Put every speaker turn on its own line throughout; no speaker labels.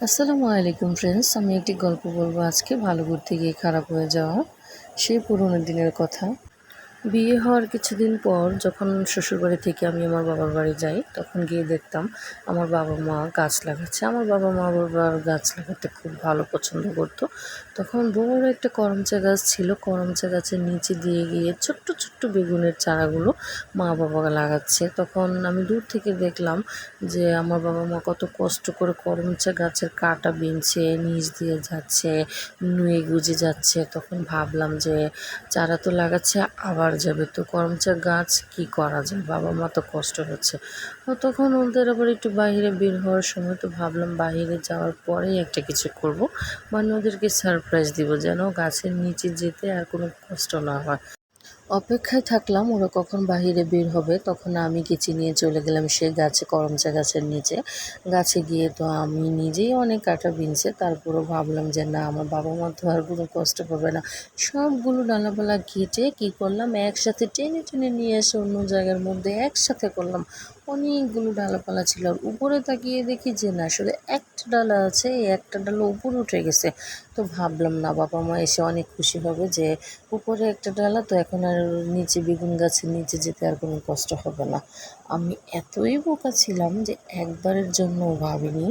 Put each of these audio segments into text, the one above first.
আসসালামু আলাইকুম ফ্রেন্ডস আমি একটি গল্প বলব। আজকে ভালো ঘুরতে গিয়ে খারাপ হয়ে যাওয়া, সেই পুরনো দিনের কথা। বিয়ে হওয়ার কিছুদিন পর যখন শ্বশুরবাড়ি থেকে আমি আমার বাবার বাড়ি যাই, তখন গিয়ে দেখতাম আমার বাবা মা গাছ লাগাচ্ছে। আমার বাবা মা বাবার গাছ লাগাতে খুব ভালো পছন্দ করতো। তখন বড় একটা করমচা গাছ ছিল। করমচা গাছের নিচে দিয়ে গিয়ে ছোট্ট ছোট্ট বেগুনের চারাগুলো মা বাবা লাগাচ্ছে। তখন আমি দূর থেকে দেখলাম যে আমার বাবা মা কত কষ্ট করে করমচা গাছের কাটা বিনছে, নিচ দিয়ে যাচ্ছে, নুয়ে গুজে যাচ্ছে। তখন ভাবলাম যে চারা তো লাগাচ্ছে, আবার যাবে। তো করমচা গাছ কি করা যায়? বাবা মা তো কষ্ট হচ্ছে। তো তখন ওদের আবার একটু বাইরে বের হওয়ার সময় তো ভাবলাম বাইরে যাওয়ার পরেই একটা কিছু করব। মানে ওদেরকে সারপ্রাইজ দিব যেন গাছের নিচে যেতে আর কোনো কষ্ট না হয়। অপেক্ষায় থাকলাম, ওরা কখন বাহিরে বের হবে, তখন আমি কেচি নিয়ে চলে গেলাম সেই গাছে, করমচা গাছের নিচে। গাছে গিয়ে তো আমি নিজেই অনেক কাটা বিনছে, তারপরও ভাবলাম যে না, আমার বাবা মা তো আর কোনো কষ্ট পাবে না। সবগুলো ডালাপালা কেটে কী করলাম, একসাথে টেনে টেনে নিয়ে এসে অন্য জায়গার মধ্যে একসাথে করলাম। অনেকগুলো ডালাপালা ছিল, আর উপরে তাকিয়ে দেখি যে না শুধু একটা ডালা আছে, এই একটা ডালা উপরে উঠে গেছে। তো ভাবলাম, না, বাবা মা এসে অনেক খুশি হবে যে উপরে একটা ডালা, তো এখন আর নিচে বেগুন গাছের নিচে যেতে আর কোনো কষ্ট হবে না। আমি এতই বোকা ছিলাম যে একবারের জন্য ভাবিনি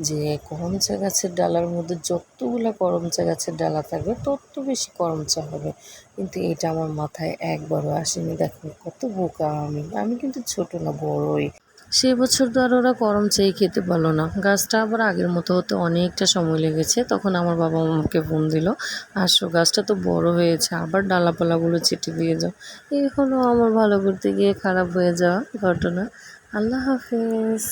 যে করমচা গাছের ডালার মধ্যে যতগুলো করমচা গাছের ডালা থাকবে, তত বেশি করমচা হবে। কিন্তু এটা আমার মাথায় একবারও আসেনি। দেখো কত বোকা আমি। আমি কিন্তু ছোট না, বড়ই। সেই বছর তো আর ওরা করম চেয়ে খেতে পারল না। গাছটা আবার আগের মতো হতে অনেকটা সময় লেগেছে। তখন আমার বাবা মাকে ফোন দিল, আসো, গাছটা তো বড় হয়েছে, আবার ডালাপালাগুলো চেটে দিয়ে যাও। এই হলো আমার ভালো করতে গিয়ে খারাপ হয়ে যাওয়া ঘটনা। আল্লাহ হাফেজ।